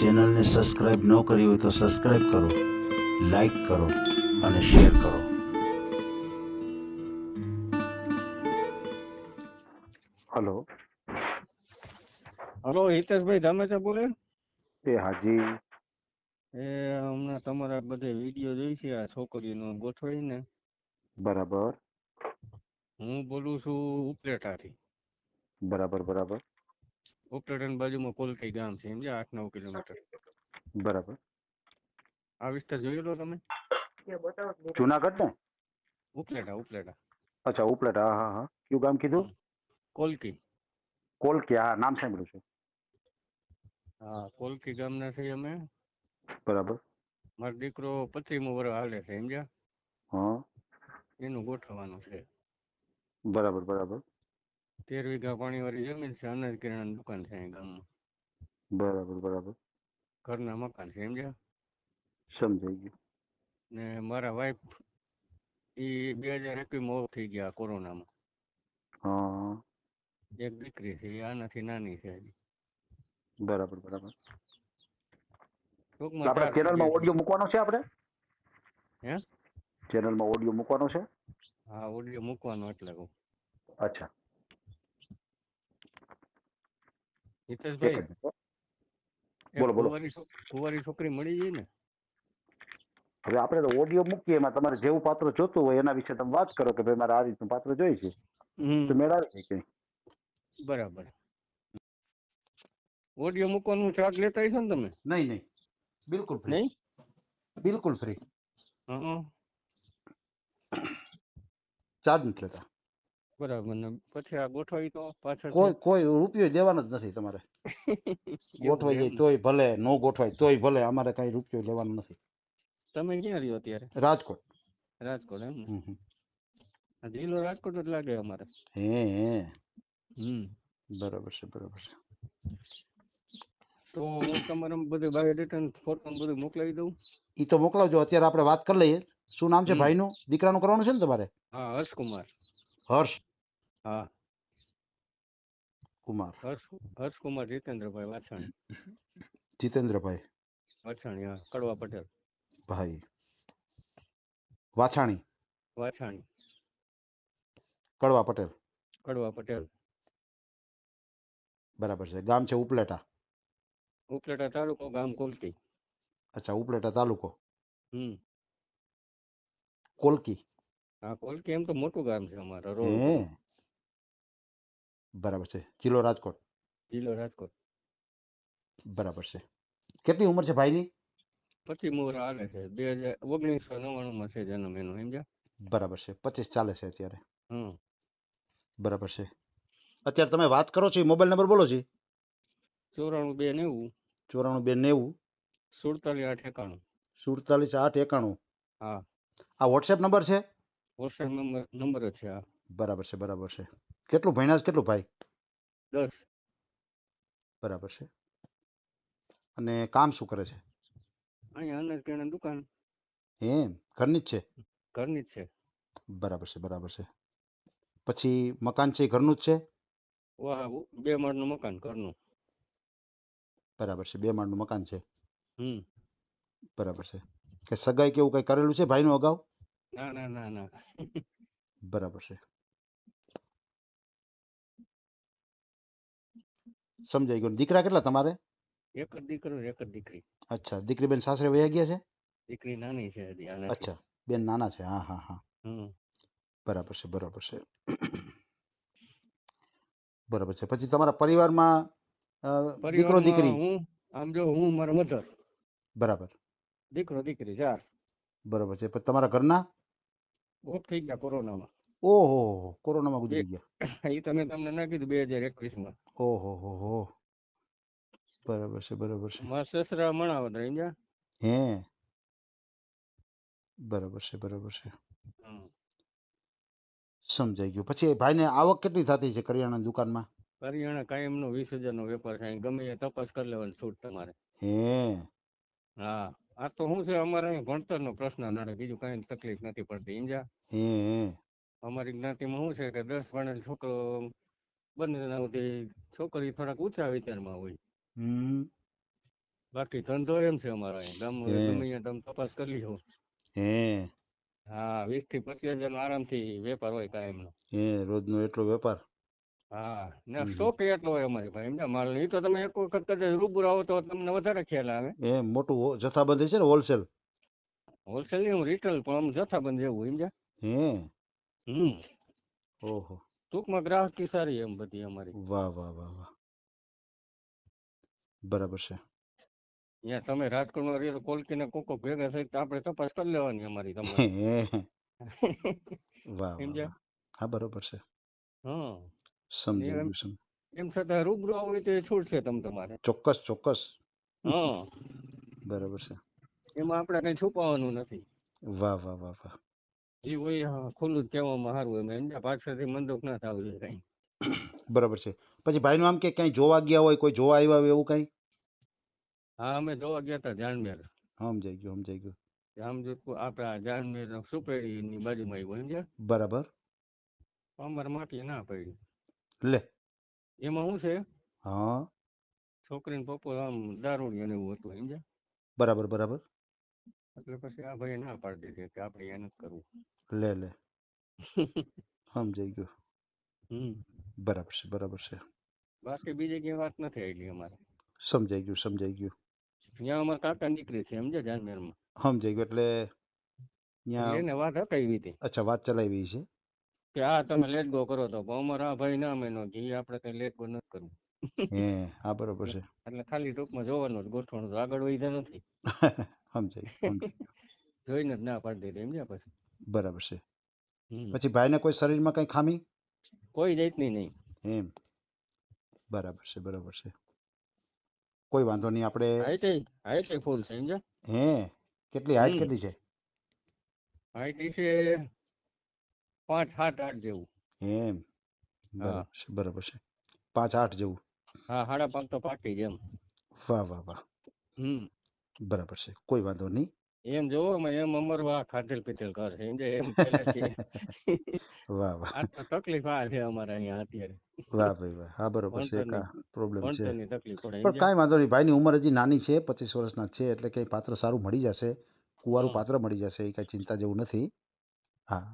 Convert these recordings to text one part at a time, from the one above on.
ચેનલને સબસ્ક્રાઈબ ન કરી હોય તો સબસ્ક્રાઈબ કરો લાઈક કરો અને શેર કરો. હલો. હલો હિતેશભાઈ ધામેચા બોલે? એ હાજી. એ હમણાં તમારા બધે વીડિયો જોઈ છે આ છોકરીનો ગોઠવીને બરાબર. હું બોલું છું ઉપલેટાથી. બરાબર બરાબર. ઉપલેટાની બાજુમાં કોલકી ગામ છે સમજ્યા આઠ નવ કિલોમીટર. બરાબર. આ વિસ્તાર જોયેલો તમે. જુનાગઢ ને? ઉપલેટા ઉપલેટા. અચ્છા ઉપલેટા હા હા કયું ગામ કીધું? કોલકી. કોલકી હા નામ સાંભળ્યું છે. હા કોલકી ગામના છીએ અમે. બરાબર. મારો દીકરો પચીમો વર્ષ હાલે છે સમજ્યા હા. એનું ગોઠવવાનું છે. બરાબર બરાબર. તેર વીઘા પાણીવાળી જમીન છે અનાજ કિરાણા દુકાન છે અહીં ગામમાં. બરાબર બરાબર. ઘરના મકાન છે સમજ્યા? સમજાઈ ગયું. ને મારા વાઈફ ઈ બે હજાર એકવીસમાં ઓફ થઈ ગયા કોરોનામાં. હા. એક દીકરી છે એ આનાથી નાની છે બરાબર બરાબર. ટૂંકમાં આપણે ચાર ચેનલમાં ઓડિયો મૂકવાનો છે આપણે? હે? ચેનલમાં ઓડિયો મૂકવાનો છે? છે. હા ઓડિયો મૂકવાનો એટલે કહું અચ્છા એક હિતેશભાઈ બોલો, બોલો. કુંવારી છોકરી મળી ગઈ ને? હવે આપણે તો ઓડિયો મૂકીએ એમાં તમારે જેવું પાત્ર જોતું હોય એના વિશે તમે વાત કરો કે ભાઈ મારે આ રીતનું પાત્ર જોઈએ છે. તો મેળાવી છે કે? બરાબર. ઓડિયો મૂકવાનું ચાર્જ લેતા હશો ને તમે? નહીં નહીં. બિલકુલ ફ્રી નહીં? બિલકુલ ફ્રી હં. ચાર્જ નથી લેતા. બરાબર ને પછી આ ગોઠવાઈ તો પાછળ કોઈ કોઈ રૂપિયો દેવાનો જ નથી તમારે. ગોઠવાઈ જાય તોય ભલે નો ગોઠવાય તોય ભલે અમારે કઈ રૂપિયો લેવાનો નથી. તમે ક્યાં રહ્યો અત્યારે? રાજકોટ. રાજકોટ એમ ને? હમ હમ. આ જિલ્લો રાજકોટ જ લાગે અમારે. હે હે. હમ. બરાબર છે બરાબર છે. તો હું તમારે બધું બાયોડેટા ફોટો બધું મોકલાવી દઉં? ઈ તો મોકલાવજો અત્યારે આપણે વાત કરી લઈએ. શું નામ છે ભાઈ ભાઈનું? દીકરાનું કરવાનું છે ને તમારે? હા હર્ષકુમાર. હર્ષ. હા. કુમાર. હર્ષ હર્ષકુમાર જીતેન્દ્રભાઈ વાછાણી. જીતેન્દ્રભાઈ. વાછાણી હા કડવા પટેલ. ભાઈ. વાછાણી. વાછાણી. કડવા પટેલ. કડવા પટેલ. બરાબર છે. ગામ છે ઉપલેટા. ઉપલેટા તાલુકો ગામ કોલકી. અચ્છા ઉપલેટા તાલુકો. હમ. કોલકી. હા કોલકી એમ તો મોટું ગામ છે અમારા રોડ. બરાબર છે. જિલ્લો રાજકોટ. જિલ્લો રાજકોટ. બરાબર છે. કેટલી ઉંમર છે ભાઈની? પછી મોર આવે છે. બે હજાર ઓગણીસો નવ્વાણું માં છે જન્મ એનો સમજ્યા? બરાબર છે. પચીસ ચાલે છે અત્યારે. હમ. બરાબર છે. અત્યારે તમે વાત કરો છો મોબાઈલ નંબર બોલો છે? ચોરાણું બે નેવું. ચોરાણું બે નેવું. સુડતાલીસ આઠ એકાણું. સુડતાલીસ આઠ એકાણું. હા. આ વોટ્સએપ નંબર છે? વોટ્સએપ નંબર નંબર જ છે આ. બરાબર છે બરાબર છે. કેટલું ભણ્યા છે કેટલું ભાઈ? દસ. બરાબર છે. અને કામ શું કરે છે? અહીંયા અનાજ કિરાણાની દુકાન. એમ? ઘરની જ છે? ઘરની જ છે. બરાબર છે બરાબર છે. પછી મકાન છે એ ઘરનું જ છે? વાહ બે માળનું મકાન ઘરનું. બરાબર છે બે માળનું મકાન છે? હમ. બરાબર છે. કે સગાઈ કેવું કઈ કરેલું છે ભાઈનું અગાઉ? ના ના ના ના. બરાબર છે. સમજાઈ ગયું દીકરા કેટલા તમારે એક જ દીકરો ને એક જ દીકરી અચ્છા દીકરી બેન સાસરે વયા ગયા છે દીકરી નાની છે હજી આનાથી અચ્છા બેન નાના છે હા હા હા હમ બરાબર છે બરાબર છે બરાબર છે પછી તમારા પરિવારમાં અ, દીકરો પરિવારમાં દીકરી? હું આમ જો હું મારા મધર. બરાબર. દીકરો દીકરી ચાર. બરાબર છે. પછી તમારા ઘરના? ઓફ થઈ ગયા કોરોનામાં. ઓહો કોરોનામાં ગુજરી ગયા. એ તમે તમને ના કીધું બે હજાર એકવીસમાં ઓહો હો હો બરાબર છે બરાબર છે. મારા સસરા મણાવદર સમજ્યા? હે. બરાબર છે બરાબર છે. સમજાઈ ગયું. પછી ભાઈને આવક કેટલી થતી છે કરિયાણા દુકાનમાં? કરિયાણા કાયમનો વીસ હજારનો વેપાર થાય. ગમે એ તપાસ કરી લેવાની છૂટ તમારે. હે. હા. આ તો શું છે? અમારે અહીં ભણતરનો પ્રશ્ન નડે. બીજું કાંઈ તકલીફ નથી પડતી સમજ્યા? હે. અમારી જ્ઞાતિમાં શું છે કે દસ ભણેલ છોકરો બંને સુધી છોકરી થોડાક ઊંચા વિચારમાં હોય. બાકી ધંધો એમ છે અમારો ગામ ગમે તમે તપાસ કરી લીધો હે. હા વીસથી પચીસ હજાર નો આરામથી વેપાર હોય કાયમનો હે રોજનો એટલો વેપાર. હા ને સ્ટોક એટલો હોય અમારી પાસે. એમને માલ એ તો તમે એક વખત કદાચ રૂબરૂ આવો તો તમને વધારે ખ્યાલ આવે. એ મોટું હો- જથ્થાબંધી છે ને હોલસેલ? હોલસેલ નહીં રિટેલ પણ આમ જથ્થાબંધ જેવું સમજ્યા હે. હમ. ઓહો. ટૂંકમાં ગ્રાહકી સારી એમ બધી અમારી. વાહ વાહ વાહ વાહ. બરાબર છે. ત્યાં તમે રાજકોટમાં રહીએ તો કોલકીને કોકો ભેગા થઈ તો આપણે તપાસ કરી લેવાની અમારી તમારી. વાહ સમજ્યા? હા બરોબર છે. હા સમજી ગયું એમ છતાં રૂબરૂ આવું હોય તો એ છૂટશે તમ તમારે. ચોક્કસ ચોક્કસ. હા બરાબર છે. એમાં આપણે કઈ છુપાવવાનું નથી. વાહ વાહ વાહ વાહ. હોય ખુલ્લું જ કહેવામાં સારું એમ એમ પાછળથી મંદોક ના થવું જોઈએ કઈ. બરાબર છે. પછી ભાઈનું આમ કે ક્યાંય જોવા ગયા હોય કોઈ જોવા આવ્યા હોય એવું કઈ? હા અમે જોવા ગયા હતા જાનમેર. સમજાઈ ગયું સમજાઈ ગયું. જામજોધપુર આપણા જાનમેર સુપેરીની બાજુમાં આવ્યું સમજ્યા બરાબર. અમારે માટી ના પડી. લે. એમાં શું છે? હા. છોકરીને પપ્પો આમ દારૂડિયો ને એવું હતું સમજ્યા બરાબર બરાબર. એટલે પછી આ ભાઈએ ના પાડી દીધી કે આપણે અહીંયા કરવું. લે લે સમજાઈ ગયું. હમ. બરાબર છે બરાબર છે. બાકી બીજી કઈ વાત નથી આવેલી અમારે. સમજાઈ ગયું સમજાઈ ગયું. ત્યાં અમારા કાકા નીકળે છે સમજ્યા જાનમેરમાં? સમજાઈ ગયું એટલે ત્યાં એને વાત હટાવી હતી. અચ્છા વાત ચલાવી છે? કે આ તમે લેટ ગો કરો તો અમારે આ ભાઈ ના મેનો કે આપણે કઈ લેટ ગો નથી કરવું હે હા બરોબર છે. એટલે ખાલી ટૂંકમાં જોવાનું ગોઠવણું તો આગળ વધ્યા નથી. સમજાઈ જોઈને જ ના પાડી દીધી સમજ્યા પછી. બરાબર છે. હમ. પછી ભાઈને કોઈ શરીરમાં કઈ ખામી? કોઈ જાતની નહીં. એમ. બરાબર છે બરાબર છે. કોઈ વાંધો નહીં આપણે હાઈટે હાઈટે ફૂલ છે સમજ્યા? હે કેટલી હાઈટ હમ. કેટલી છે? હાઈટ ઈ છે પાંચ સાત આઠ જેવું. એમ. બરાબર છે બરાબર છે. પાંચ આઠ જેવું. હા સાડા પાંચ તો પાકી જ એમ. વાહ વાહ વાહ. હમ. બરાબર છે કોઈ વાંધો નહીં. એમ જોવો અમે એમ અમર વાહ ખાતેલ પીતેલ કર છે સમજ્યા એમ વાહ વાહ. આ તો તકલીફ આ છે અમારે અહીંયા અત્યારે. વાહ ભાઈ વાહ. હા બરોબર છે. ભણતરની- કા પ્રોબ્લેમ છે. પણ? કાંઈ વાંધો નહીં. ભાઈની ઉંમર હજી નાની છે પચીસ વર્ષના છે એટલે કંઈ પાત્ર સારું મળી જશે. કુવારું પાત્ર મળી જશે એ કાંઈ ચિંતા જેવું નથી. હા.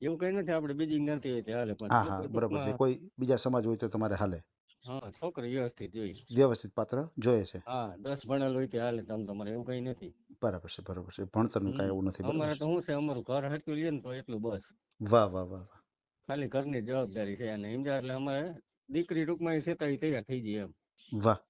એવું કઈ નથી. આપણે બીજી જ્ઞાતિ હોય તે હાલે. પણ હા હા. બરોબર છે. કોઈ બીજા સમાજ હોય તો તમારે હાલે. હા છોકરી વ્યવસ્થિત જોઈએ વ્યવસ્થિત પાત્ર જોઈએ છે. હા દસ ભણેલ હોય તે હાલે. તમ તમારે એવું કઈ નથી. બરાબર છે બરાબર છે. ભણતરનું કાંઈ એવું નથી અમારે તો શું છે અમારું ઘર હટકી લઈએ ને તો એટલું બસ. વાહ વાહ વાહ વાહ. ખાલી ઘરની જવાબદારી છે અને સમજ્યા એટલે અમારે દીકરી ટૂંકમાં એ છતાંય તૈયાર થઈ જઈએ એમ. વાહ.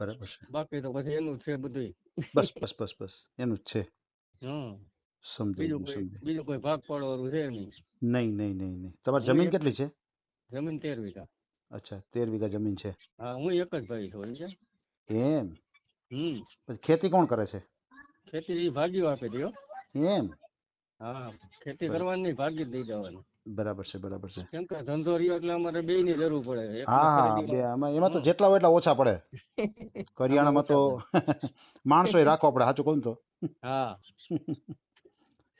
બરાબર છે. બાકી તો પછી એનું છે બધું બસ બસ બસ બસ. એનું જ છે. હમ. સમજી બીજું ગયું કોઈ ભાગ પાડવાનું છે નહીં. નહીં નહીં નહીં નહીં. તમારી જમીન કેટલી છે? જમીન તેર વીઘા. અચ્છા તેર વીઘા જમીન છે. હા હું એક જ ભાઈ છું છે એમ? હમ. પછી ખેતી કોણ કરે છે? ખેતી ભાગીઓ આપી દો એમ? હા ખેતી કરવાની ભાગી દઈ દેવાની બરાબર છે બરાબર છે. કેમ કે ધંધો રહ્યો એટલે અમારે બે ની જરૂર પડે. હા હા બે આમાં એમાં તો જેટલા હોય એટલા ઓછા પડે. કરિયાણામાં તો માણસો રાખવા પડે સાચું કહું તો. હા.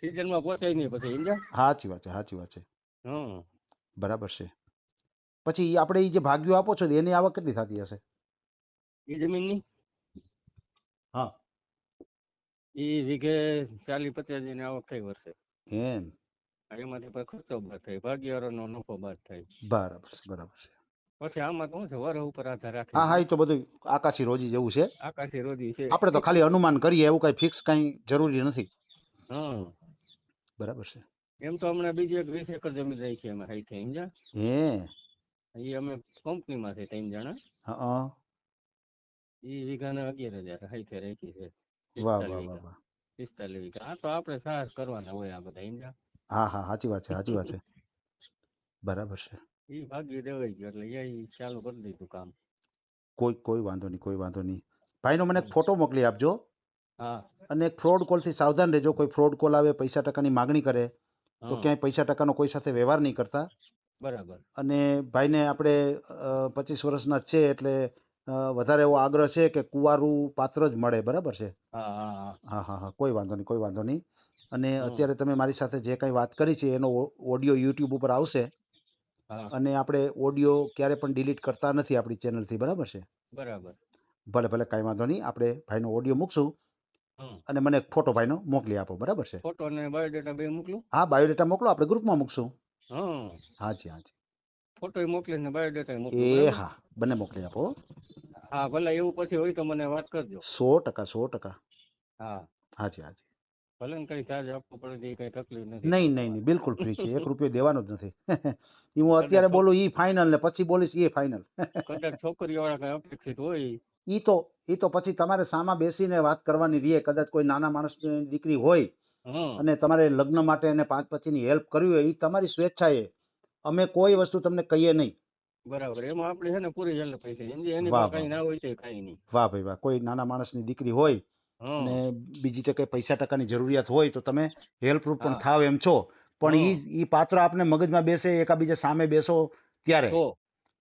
સીઝનમાં પહોંચાય નહીં પછી સમજ્યા સાચી વાત છે સાચી વાત છે. હમ. બરાબર છે. પછી આપણે એ જે ભાગ્યો આપો છો એની આવક કેટલી થતી હશે? એ જમીનની હા એ વીઘે ચાલી પચાસની આવક થઈ વર્ષે. એમ. એમાંથી પછી ખર્ચો બાદ થાય ભાગીવારોનો નફો બાદ થાય. બરાબર છે બરાબર છે. પછી આમાં તો છે વરહ ઉપર આધાર રાખે હા હા એ તો બધું આકાશી રોજી જેવું છે. આકાશી રોજી છે. આપણે તો ખાલી અનુમાન કરીએ એવું કઈ ફિક્સ કઈ જરૂરી નથી. હા. બરાબર છે. એમ તો હમણાં બીજી એક વીસ એકર જમીન રાખી અમે હાઈ થઈ સમજા હે? એ અમે કંપનીમાં છે ત્રણ જણા હા એ વીઘાના અગિયાર હજાર હાઈ થઈ રાખી છે. વાહ વાહ વાહ વાહ. પિસ્તાલીસ વીઘા આ તો આપણે સાહસ કરવાના હોય આ બધા સમજ્યા હા હા સાચી વાત છે સાચી વાત છે. બરાબર છે. એ ભાગ્ય દેવાઈ ગયો એટલે એ ચાલુ કરી દીધું કામ. કોઈ કોઈ વાંધો નહીં કોઈ વાંધો નહીં. ભાઈનો મને એક ફોટો મોકલી આપજો. હા. અને ફ્રોડ કોલથી સાવધાન રહેજો કોઈ ફ્રોડ કોલ આવે પૈસા ટકાની માગણી કરે તો ક્યાંય પૈસા ટકાનો કોઈ સાથે વ્યવહાર નહીં કરતા. બરાબર. અને ભાઈને આપણે પચીસ વર્ષના ના છે એટલે અ, વધારે એવો આગ્રહ છે કે કુંવારું પાત્ર જ મળે બરાબર છે? હા હા હા. હા હા હા. કોઈ વાંધો નહીં કોઈ વાંધો નહીં. અને હમ. અત્યારે તમે મારી સાથે જે કંઈ વાત કરી છે એનો ઓડિયો યુટ્યુબ ઉપર આવશે. હા. અને આપણે ઓડિયો ક્યારે પણ ડિલીટ કરતા નથી આપણી ચેનલથી બરાબર છે? બરાબર. ભલે ભલે કાંઈ વાંધો નહીં. આપણે ભાઈનો ઓડિયો મૂકશું હમ. અને મને એક ફોટો ભાઈનો મોકલી આપો બરાબર છે? ફોટો અને બાયોડેટા બે મોકલું? હા બાયોડેટા મોકલો. આપણે ગ્રુપમાં મૂકશું. હા હાજી હાજી. ફોટો મોકલીશ ને મોકલું એ બરાબર? હા. બંને મોકલી આપો હા. ભલે એવું પછી હોય તો મને વાત કરજો. સો ટકા સો ટકા. હા. હાજી હાજી. ભલે કઈ ચાર્જ આપવો પડે એ કઈ તકલીફ નથી નહીં નહીં નહીં બિલકુલ ફ્રી છે. એક રૂપિયો દેવાનો જ નથી. હું અત્યારે બોલું ઈ ફાઇનલ ને પછી બોલીશ એ ફાઇનલ કદાચ છોકરી વાળા કઈ અપેક્ષિત હોય. ઈ તો ઈ તો પછી તમારે સામા બેસીને વાત કરવાની રીએ. કદાચ કોઈ નાના માણસની દીકરી હોય અને તમારે લગ્ન માટે એને પાંચ પછીની હેલ્પ કરવી હોય ઈ તમારી સ્વેચ્છાએ. અમે કોઈ વસ્તુ તમને કહીએ નહીં. બરાબર. એમાં આપણે છે ને પૂરી પૈસા સમજી એની કઈ ના હોય તો કઈ નહીં. વાહ ભાઈ વાહ. કોઈ નાના માણસની દીકરી હોય ને બીજી ટકે પૈસા ટકાની જરૂરિયાત હોય તો તમે હેલ્પરૂપ પણ થાવ એમ છો. પણ ઈ ઈ પાત્ર આપને મગજમાં બેસે એકાબીજા સામે બેસો ત્યારે.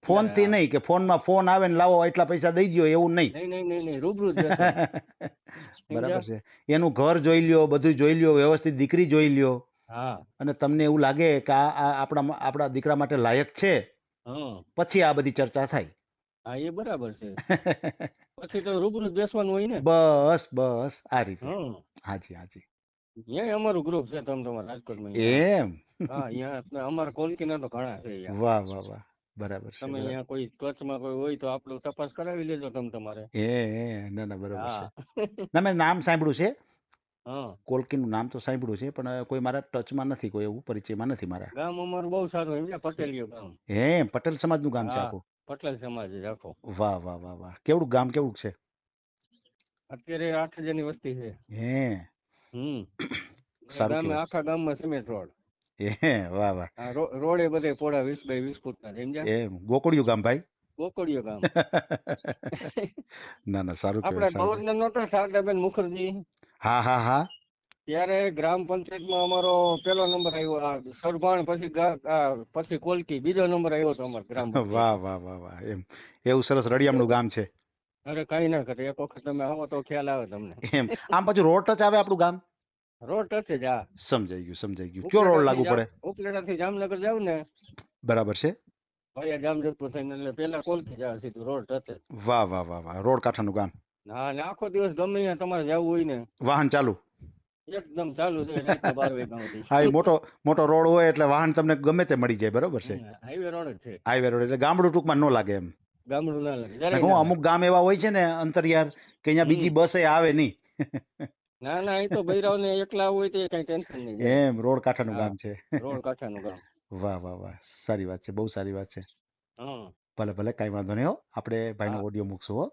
ફોનથી નહીં કે ફોનમાં ફોન આવે ને લાવો એટલા પૈસા દઈ દ્યો એવું નહીં. નહીં નહીં નહીં નહીં. રૂબરૂ બરાબર છે. એનું ઘર જોઈ લ્યો બધું જોઈ લ્યો વ્યવસ્થિત દીકરી જોઈ લ્યો. અને તમને એવું લાગે કે આ આપણા આપણા દીકરા માટે લાયક છે? પછી આ બધી ચર્ચા થાય. હા એ બરાબર છે. પછી તો રૂબરૂ બેસવાનું હોય ને? બસ બસ આ રીતે. હાજી હાજી. એ અમારું ગ્રુપ છે તમે તમારા રાજકોટમાં એમ? હા અહીંયા અમારા કોલકીના તો ઘણા છે વાહ વાહ વાહ. બરાબર છે તમે અહીંયા કોઈ કચ્છમાં કોઈ હોય તો આપણું તપાસ કરાવી લેજો તમે તમારે. એ ના ના બરાબર છે. ના મેં નામ સાંભળ્યું છે? કોલકીનું નામ તો સાંભળ્યું છે પણ કોઈ મારા ટચમાં નથી કોઈ એવું પરિચયમાં નથી મારા. ગામ અમારું બહુ સારું એમ પટેલિયો ગામ. હે પટેલ સમાજનું ગામ છે આખું. પટેલ સમાજ જ આખો. વાહ વાહ વાહ વાહ. કેવડું ગામ કેવડું છે? અત્યારે આઠ હજારની વસ્તી છે. હે. હમ. સારું. આખા ગામમાં સિમેન્ટ રોડ. એ વાહ વાહ. રોડે બધે પોળા વીસ બાય વીસ ફૂટના સમજ્યા? એમ ગોકળિયું ગામ ભાઈ? ગોકળિયો ગામ. ના ના સારું આપડા ગવર્નર નહોતા શારદાબેન મુખર્જી? હા હા હા. ત્યારે ગ્રામ પંચાયતમાં અમારો પેલો નંબર આવ્યો સરભાણ પછી પછી કોલકી બીજો નંબર આવ્યો હતો અમારો ગ્રામ વાહ વાહ વાહ વાહ એમ. એવું સરસ રળિયામણું ગામ છે. અરે કઈ ના કરે એક વખત તમે આવો તો ખ્યાલ આવે તમને. એમ. આમ પાછું રોડ ટચ આવે આપણું ગામ? રોડ ટચ જ આ સમજાઈ ગયું સમજાઈ ગયું. કયો રોડ લાગુ પડે? ઉપલેટાથી જામનગર જાવ ને. બરાબર છે. ભાઈ જામજોધપુર થઈને એટલે પેલા કોલકી જાવ સીધું રોડ ટચ વાહ વાહ વાહ વાહ. રોડ કાંઠાનું ગામ. હા ને આખો દિવસ ગમે ત્યાં તમારે જવું હોય ને. વાહન ચાલુ? એકદમ ચાલુ છે હા એ મોટો મોટો રોડ હોય એટલે વાહન તમને ગમે તે મળી જાય બરોબર છે? હાઈવે રોડ જ છે. હાઈવે રોડ એટલે ગામડું ટૂંકમાં ન લાગે એમ. ગામડું ના લાગે. હું અમુક ગામ એવા હોય છે ને અંતરિયાર કે અહીંયા બીજી બસ એ આવે નહીં. ના ના એ તો ભૈરવ ને એકલા હોય તો કઈ ટેન્શન નહીં. એમ રોડ કાંઠાનું નું ગામ છે. રોડ કાંઠાનું ગામ. વાહ વાહ વાહ સારી વાત છે બહુ સારી વાત છે. ભલે ભલે કઈ વાંધો નહીં હો. આપણે ભાઈનો નો ઓડિયો મૂકશું હો.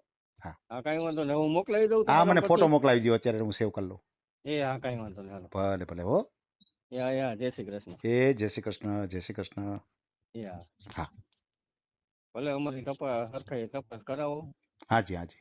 હા. કઈ વાંધો નહીં. હું મોકલાવી દઉં હા મને ફોટો મોકલાવી દો અત્યારે હું સેવ કરી લઉં. એ હા કઈ વાંધો નહીં. ભલે ભલે હો. એ હા જય શ્રી કૃષ્ણ. એ જય શ્રી કૃષ્ણ જય શ્રી કૃષ્ણ. હા. હા. ભલે અમારી તપાસ સરખાઈ તપાસ કરાવો. હાજી હાજી.